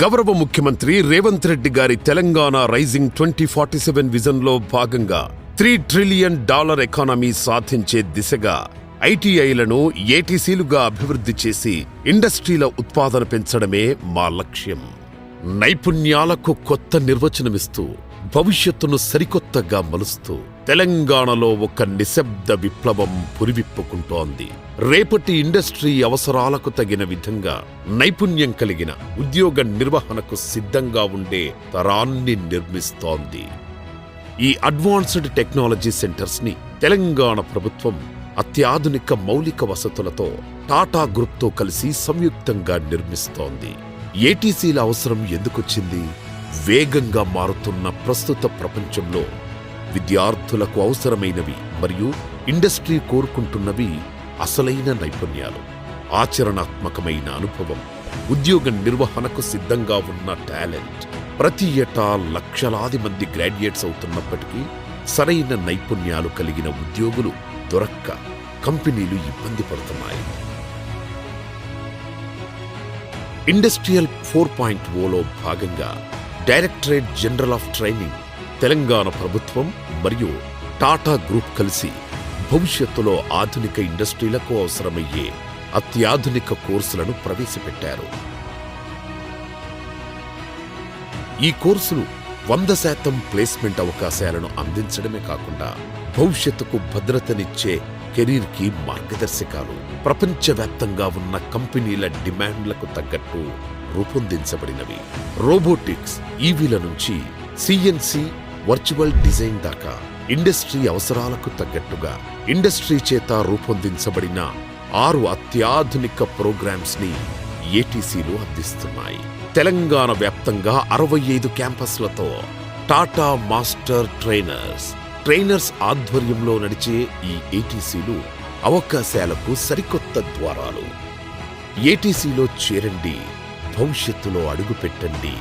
గౌరవ ముఖ్యమంత్రి రేవంత్ రెడ్డి గారి Telangana rising twenty forty seven విజన్లో భాగంగా త్రీ ట్రిలియన్ డాలర్ ఎకానమీ సాధించే దిశగా ఐటీఐలను ఏటీసీలుగా అభివృద్ధి చేసి ఇండస్ట్రీల ఉత్పాదన పెంచడమే మా లక్ష్యం. నైపుణ్యాలకు కొత్త నిర్వచనమిస్తూ భవిష్యత్తును సరికొత్తగా మలుస్తూ తెలంగాణలో ఒక నిశ్శబ్ద విప్లవం పురివిప్పుకుంటోంది. రేపటి ఇండస్ట్రీ అవసరాలకు తగిన విధంగా నైపుణ్యం కలిగిన ఉద్యోగ నిర్వహణకు సిద్ధంగా ఉండే తరాన్ని నిర్మిస్తోంది. ఈ అడ్వాన్స్డ్ టెక్నాలజీ సెంటర్స్ని తెలంగాణ ప్రభుత్వం అత్యాధునిక మౌలిక వసతులతో టాటా గ్రూప్తో కలిసి సంయుక్తంగా నిర్మిస్తోంది. ఏటీసీల అవసరం ఎందుకొచ్చింది? వేగంగా మారుతున్న ప్రస్తుత ప్రపంచంలో విద్యార్థులకు అవసరమైనవి మరియు ఇండస్ట్రీ కోరుకుంటున్నవి అసలైన నైపుణ్యాలు. ఆచరణాత్మకమైన అనుభవం ఉద్యోగ నిర్వహణకు సిద్ధంగా ఉన్న టాలెంట్. ప్రతి ఏటా లక్షలాది మంది గ్రాడ్యుయేట్స్ అవుతున్నప్పటికీ సరైన నైపుణ్యాలు కలిగిన ఉద్యోగులు దొరక్క కంపెనీలు ఇబ్బంది పడుతున్నాయి. ఇండస్ట్రియల్ ఫోర్ పాయింట్ ఓలో భాగంగా directorate general of training Telangana ప్రభుత్వం మరియు టాటా గ్రూప్ కలిసి భవిష్యత్తులో ఆధునిక ఇండస్ట్రీలకు అవసరమయ్యే అత్యాధునిక కోర్సులను ప్రవేశపెట్టారు. ఈ కోర్సులు వంద శాతం ప్లేస్మెంట్ అవకాశాలను అందించడమే కాకుండా భవిష్యత్తుకు భద్రతనిచ్చే కెరీర్కి మార్గదర్శకాలు. ప్రపంచవ్యాప్తంగా ఉన్న కంపెనీల డిమాండ్లకు తగ్గట్టు రూపొందించబడినవి. రోబోటిక్స్ ఈవీల నుంచి సిఎన్సి వర్చువల్ డిజైన్ దాకా ఇండస్ట్రీ అవసరాలకు తగ్గట్టుగా ఇండస్ట్రీ చేత రూపొందించబడిన ఆరు అత్యాధునిక ప్రోగ్రామ్స్ని ఏటీసీలు అందిస్తున్నాయి. తెలంగాణ వ్యాప్తంగా అరవై ఐదు క్యాంపస్లతో టాటా మాస్టర్ ట్రైనర్స్ ట్రైనర్స్ ఆధ్వర్యంలో నడిచే ఈ ఏటీసీలు అవకాశాలకు సరికొత్త ద్వారాలు. ఏటీసీలో చేరండి భవిష్యత్తులో అడుగుపెట్టండి.